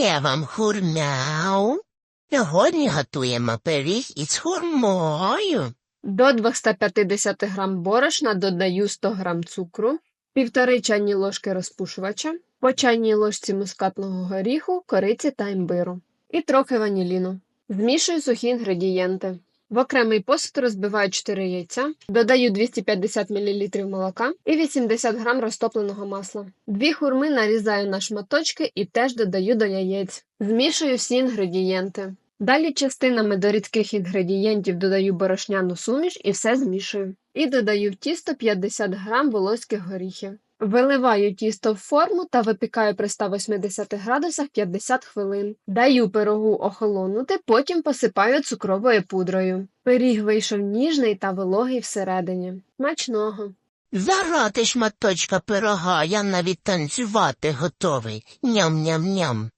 Я вам хурмяу. Сьогодні готуємо пиріг із хурмою. До 250 грам борошна додаю 100 грам цукру, півтори чайні ложки розпушувача, по чайній ложці мускатного горіху, кориці та імбиру і трохи ваніліну. Змішую сухі інгредієнти. В окремий посуд розбиваю 4 яйця, додаю 250 мл молока і 80 грам розтопленого масла. Дві хурми нарізаю на шматочки і теж додаю до яєць. Змішую всі інгредієнти. Далі частинами до рідких інгредієнтів додаю борошняну суміш і все змішую. І додаю в тісто 50 грам волоських горіхів. Виливаю тісто в форму та випікаю при 180 градусах 50 хвилин. Даю пирогу охолонути, потім посипаю цукровою пудрою. Пиріг вийшов ніжний та вологий всередині. Смачного! Зарати шматочка пирога, я навіть танцювати готовий. Ням-ням-ням.